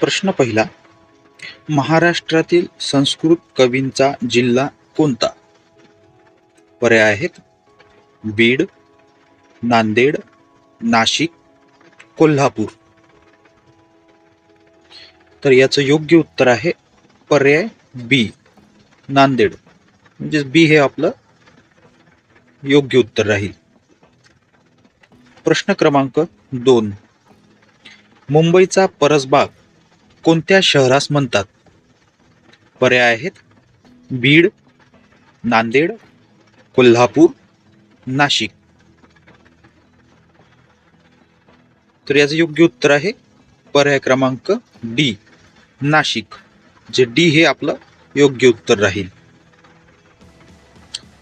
प्रश्न पहिला. महाराष्ट्रातील संस्कृत कवींचा जिल्हा कोणता? पर्याय आहेत. बीड नांदेड नाशिक कोल्हापूर. तर याचं योग्य उत्तर आहे पर्याय बी नांदेड. म्हणजेच बी हे आपलं योग्य उत्तर राहील. प्रश्न क्रमांक दोन. मुंबईचा परसबाग कोणत्या शहरास म्हणतात? पर्याय आहेत बीड नांदेड कोल्हापूर नाशिक. तर याचं योग्य उत्तर आहे पर्याय क्रमांक डी नाशिक जे डी हे आपलं योग्य उत्तर राहील.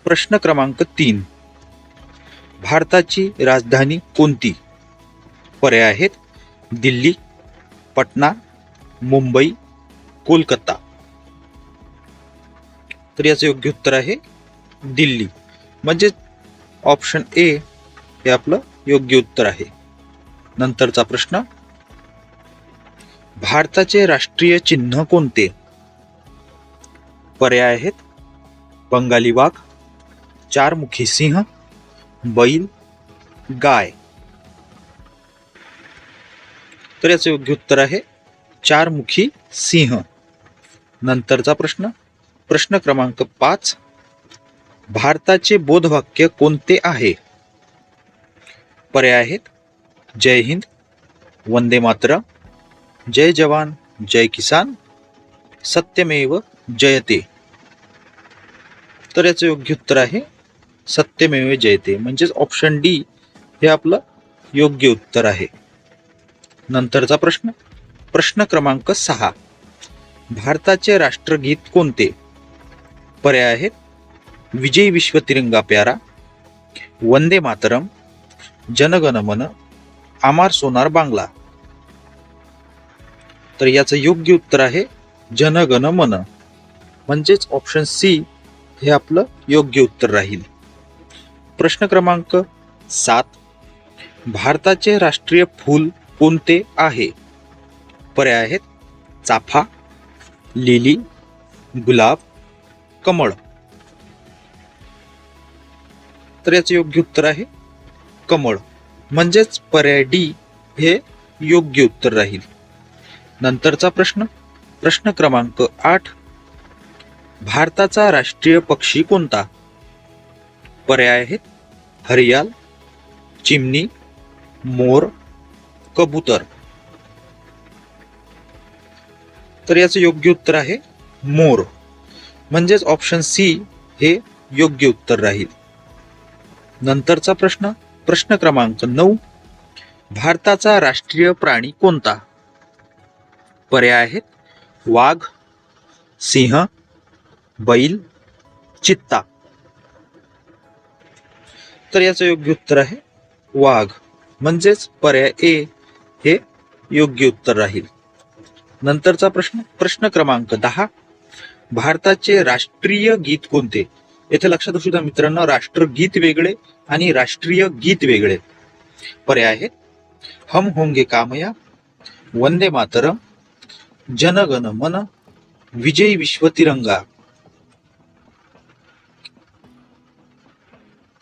प्रश्न क्रमांक तीन भारताची राजधानी कोणती? पर्याय आहेत दिल्ली पटना मुंबई कोलकाता. तर याचं योग्य उत्तर आहे दिल्ली. म्हणजे ऑप्शन ए हे आपलं योग्य उत्तर आहे. नंतरचा प्रश्न भारताचे राष्ट्रीय चिन्ह कोणते? पर्याय आहेत बंगाली वाघ चारमुखी सिंह बैल गाय. तर याचं योग्य उत्तर आहे चारमुखी सिंह. नंतरचा प्रश्न. प्रश्न क्रमांक पाच. भारताचे बोधवाक्य कोणते आहे? पर्याय आहेत. जय हिंद. वंदे मातरम. जय जवान. जय किसान. सत्यमेव जयते. तर याचं योग्य उत्तर आहे. सत्यमेव जयते. म्हणजेच ऑप्शन डी हे आपलं योग्य उत्तर आहे. नंतरचा प्रश्न. प्रश्न क्रमांक सहा. भारताचे राष्ट्रगीत कोणते? पर्याय आहेत. विजय विश्व तिरंगा प्यारा वंदे मातरम जनगण मन आमार सोनार बांगला. तर याचं योग्य उत्तर आहे जनगण मन म्हणजेच ऑप्शन सी हे आपलं योग्य उत्तर राहील. प्रश्न क्रमांक सात. भारताचे राष्ट्रीय फूल कोणते आहे? पर्याय आहेत. चाफा लिली गुलाब कमळ. तर याचं योग्य उत्तर आहे कमळ. म्हणजेच पर्याय डी हे योग्य उत्तर राहील. नंतरचा प्रश्न. प्रश्न क्रमांक आठ. भारताचा राष्ट्रीय पक्षी कोणता? पर्याय आहेत हरियाल चिमणी मोर कबूतर. तर याचं योग्य उत्तर आहे मोर. म्हणजेच ऑप्शन सी हे योग्य उत्तर राहील. नंतरचा प्रश्न प्रश्न क्रमांक नऊ. भारताचा राष्ट्रीय प्राणी कोणता? पर्याय आहेत वाघ सिंह बैल चित्ता. तर याचं योग्य उत्तर आहे वाघ. म्हणजेच पर्याय ए हे योग्य उत्तर राहील. नंतरचा प्रश्न प्रश्न क्रमांक दहा. भारताचे राष्ट्रीय गीत कोणते? येथे लक्षात असू द्या मित्रांनो राष्ट्रगीत वेगळे आणि राष्ट्रीय गीत वेगळे. पर्याय आहेत. हम होंगे कामया वंदे मातरम जनगण मन विजयी विश्व तिरंगा.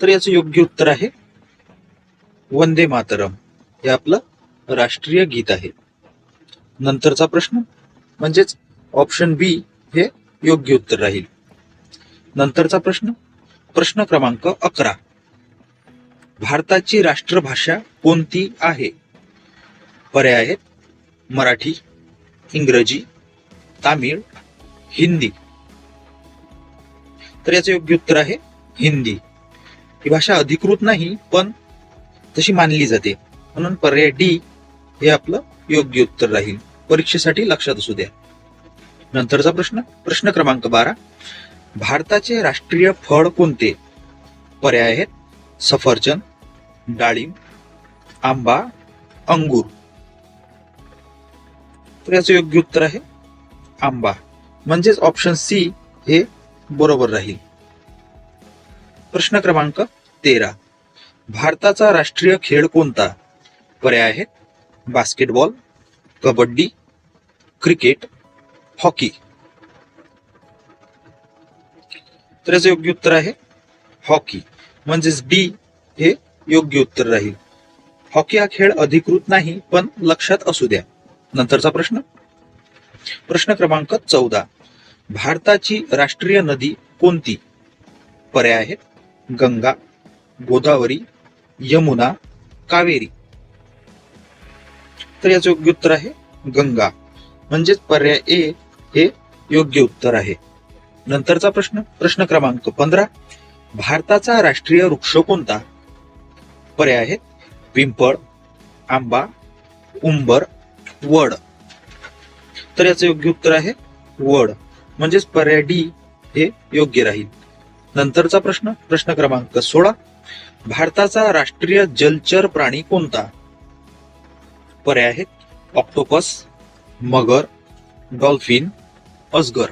तर याचं योग्य उत्तर आहे वंदे मातरम. हे आपलं राष्ट्रीय गीत आहे. नंतरचा प्रश्न? म्हणजेच ऑप्शन बी हे योग्य उत्तर राहील. नंतरचा प्रश्न? प्रश्न क्रमांक अकरा. भारताची राष्ट्रभाषा कोणती आहे? पर्याय आहेत मराठी इंग्रजी तामिळ हिंदी. तर याचं योग्य उत्तर आहे हिंदी. ही भाषा अधिकृत नाही पण तशी मानली जाते. म्हणून पर्याय डी हे आपलं योग्य उत्तर राहील. परीक्षेसाठी लक्षात असू द्या. नंतरचा प्रश्न प्रश्न क्रमांक बारा. भारताचे राष्ट्रीय फळ कोणते? पर्याय आहेत सफरचंद डाळिंब आंबा अंगूर. तर याचं योग्य उत्तर आहे आंबा. म्हणजेच ऑप्शन सी हे बरोबर राहील. प्रश्न क्रमांक तेरा. भारताचा राष्ट्रीय खेळ कोणता? पर्याय आहेत बास्केटबॉल कबड्डी क्रिकेट हॉकी. तर याचं योग्य उत्तर आहे हॉकी. म्हणजेच डी हे योग्य उत्तर राहील. हॉकी हा खेळ अधिकृत नाही पण लक्षात असू द्या. नंतरचा प्रश्न. प्रश्न क्रमांक चौदा. भारताची राष्ट्रीय नदी कोणती? पर्याय आहेत गंगा गोदावरी यमुना कावेरी. तर याचं योग्य उत्तर आहे गंगा. म्हणजेच पर्याय ए हे योग्य उत्तर आहे. नंतरचा प्रश्न प्रश्न क्रमांक पंधरा. भारताचा राष्ट्रीय वृक्ष कोणता? पर्याय आहेत पिंपळ आंबा उंबर वड. तर याचं योग्य उत्तर आहे वड. म्हणजेच पर्याय डी हे योग्य राहील. नंतरचा प्रश्न प्रश्न क्रमांक सोळा. भारताचा राष्ट्रीय जलचर प्राणी कोणता? पर्याय आहेत. ऑक्टोपस मगर डॉल्फिन अजगर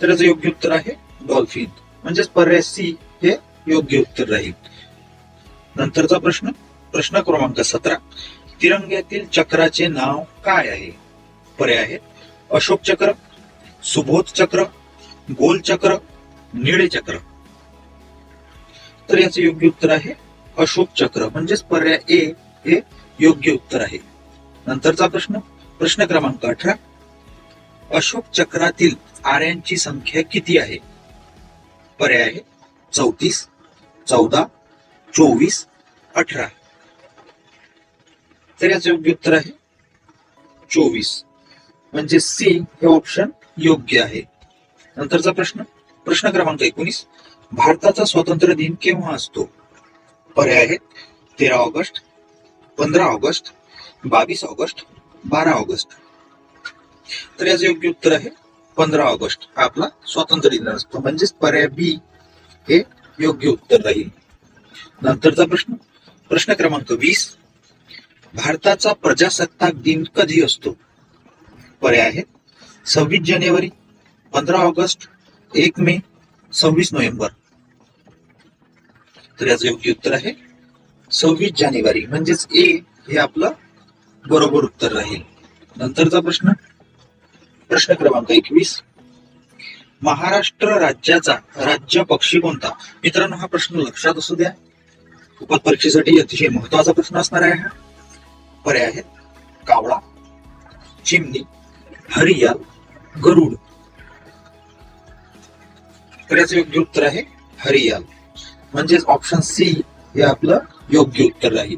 तर याचं योग्य उत्तर आहे डॉल्फिन म्हणजेच पर्याय सी हे योग्य उत्तर राहील. नंतरचा प्रश्न प्रश्न क्रमांक सतरा. तिरंग्यातील चक्राचे नाव काय आहे? पर्याय आहेत. अशोक चक्र सुबोध चक्र गोल चक्र निळे चक्र. तर याचं योग्य उत्तर आहे अशोक चक्र म्हणजेच पर्याय ए हे योग्य उत्तर आहे. नंतरचा प्रश्न प्रश्न क्रमांक अठरा. अशोक चक्रातील आऱ्यांची संख्या किती आहे? पर्याय आहे चौतीस चौदा चोवीस अठरा. तर याचं योग्य उत्तर आहे चोवीस. म्हणजे सी हे ऑप्शन योग्य आहे. नंतरचा प्रश्न प्रश्न क्रमांक एकोणीस. भारताचा स्वातंत्र्य दिन केव्हा असतो? पर्याय आहेत. तेरा ऑगस्ट पंधरा ऑगस्ट बावीस ऑगस्ट बारा ऑगस्ट. तर याचं योग्य उत्तर आहे पंधरा ऑगस्ट. हा आपला स्वातंत्र्य दिन असतो म्हणजेच पर्याय बी हे योग्य उत्तर राहील. नंतरचा प्रश्न. प्रश्न क्रमांक वीस. भारताचा प्रजासत्ताक दिन कधी असतो? पर्याय आहेत सव्वीस जानेवारी पंधरा ऑगस्ट एक मे सव्वीस नोव्हेंबर. तर याचं योग्य उत्तर आहे. सव्वीस जानेवारी म्हणजेच ए हे आपलं बरोबर उत्तर राहील. नंतरचा प्रश्न? प्रश्न क्रमांक एकवीस. महाराष्ट्र राज्याचा राज्य पक्षी कोणता? मित्रांनो हा प्रश्न लक्षात असू द्या. उपत परीक्षेसाठी अतिशय महत्त्वाचा प्रश्न असणार आहे हा. पर्याय आहेत. कावळा चिमणी हरियाल गरुड. तर याचं योग्य उत्तर आहे हरियाल. म्हणजेच ऑप्शन सी हे आपलं योग्य उत्तर राहील.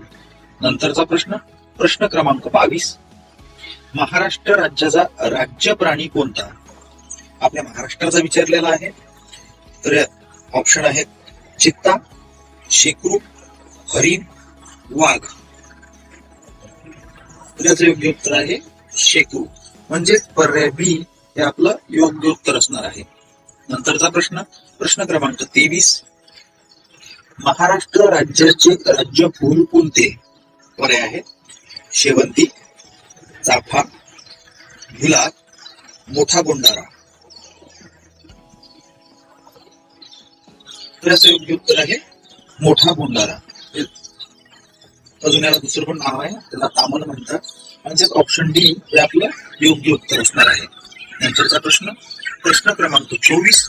नंतरचा प्रश्न प्रश्न क्रमांक बावीस. महाराष्ट्र राज्याचा राज्य प्राणी कोणता? आपल्या महाराष्ट्राचा विचारलेला आहे. तर ऑप्शन आहेत चित्ता शेकरू हरिण वाघ. याचं योग्य उत्तर आहे शेकरू. म्हणजेच पर्याय बी हे आपलं योग्य उत्तर असणार आहे. नंतरचा प्रश्न प्रश्न क्रमांक तेवीस. महाराष्ट्र राज्याचे राज्य फूल कोणते? पर्याय आहेत? शेवंती चाफा गुलाब मोठा गोंडारा. तर याचं योग्य उत्तर आहे मोठा गोंडारा. अजून याला दुसरं पण नाव आहे त्याला तामल म्हणतात. म्हणजेच ऑप्शन डी हे आपलं योग्य उत्तर असणार आहे. नंतरचा प्रश्न प्रश्न क्रमांक चोवीस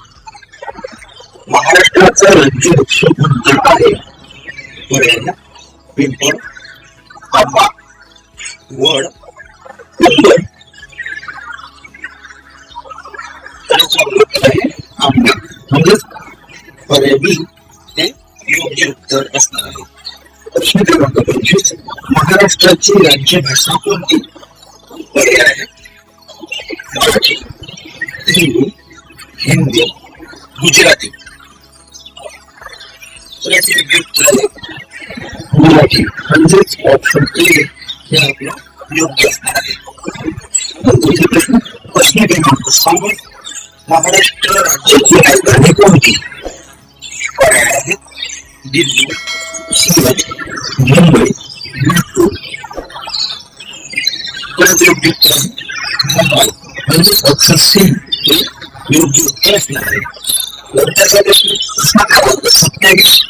महाराष्ट्राचा राज्य वृक्ष आहे पर्याय पिंपळ आंबा वड आहे आंबा म्हणजेच पर्याय हे योग्य उत्तर असणार आहे प्रश्न क्रमांक पंचवीस महाराष्ट्राची राज्यभाषा कोणती? पर्याय आहे. मराठी तेलुगू हिंदी गुजराती. तर याचे मराठी म्हणजेच ऑप्शन ए हे आपलं योग्य असणार आहे प्रश्न प्रश्न क्रमांक सांगू महाराष्ट्र राज्याची राजधानी कोणती पर्याय आहेत दिल्ली सुरत मुंबई नागपूर त्याचं योग्य उत्तर मुंबई म्हणजेच ऑप्शन सी हे योग्य उत्तर असणार आहे नंतरचा प्रश्न प्रश्न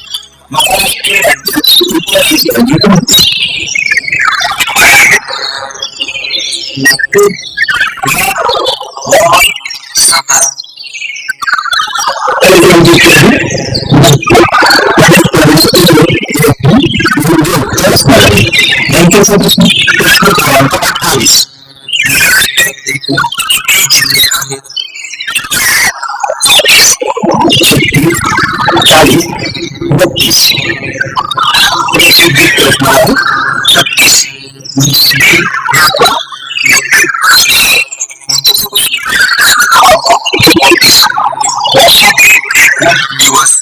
mohon sabar dan kita harus berpikir dalam habis ます。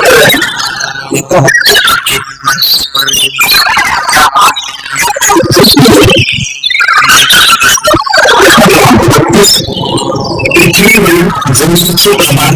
jadi itu teman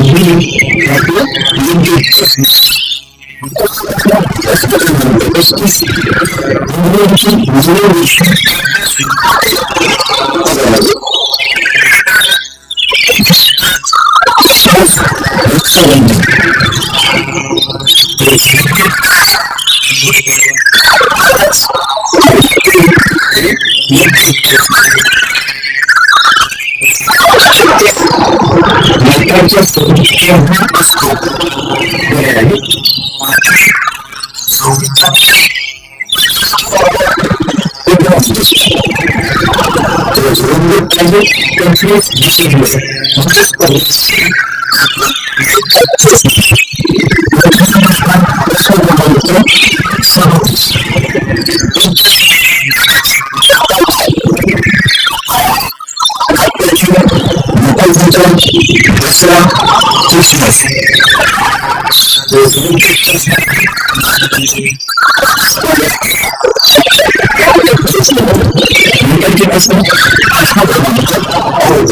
Протесты, Maybe improve decisions. Just wait. Thank you. educated person. I thought about all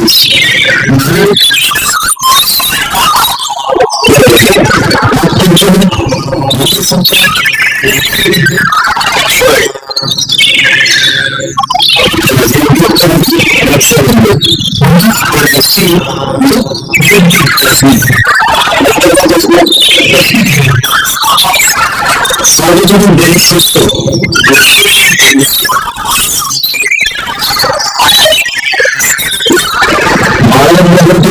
সর্বজন দেশ সুস্থ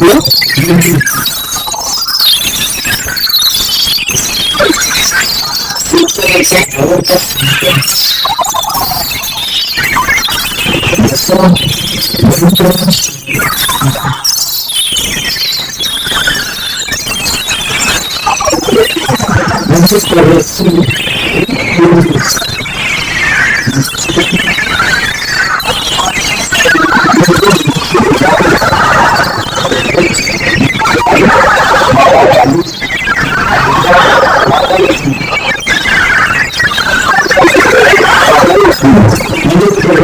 rápido. Muchas gracias.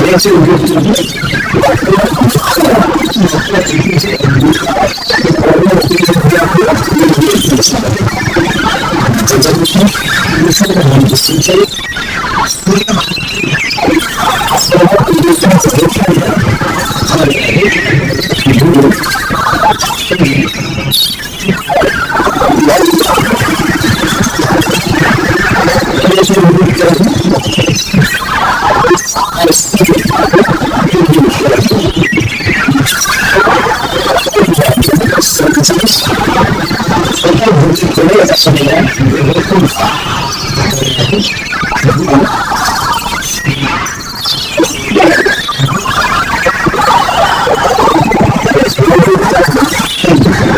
내가 지금 우리 부처님 진짜 우리가 Sebenarnya sebenarnya itu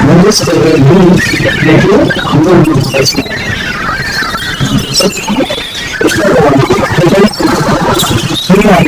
Menurut saya ini itu menurut saya. Sebenarnya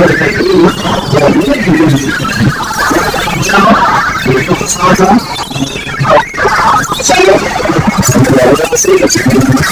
Thank you.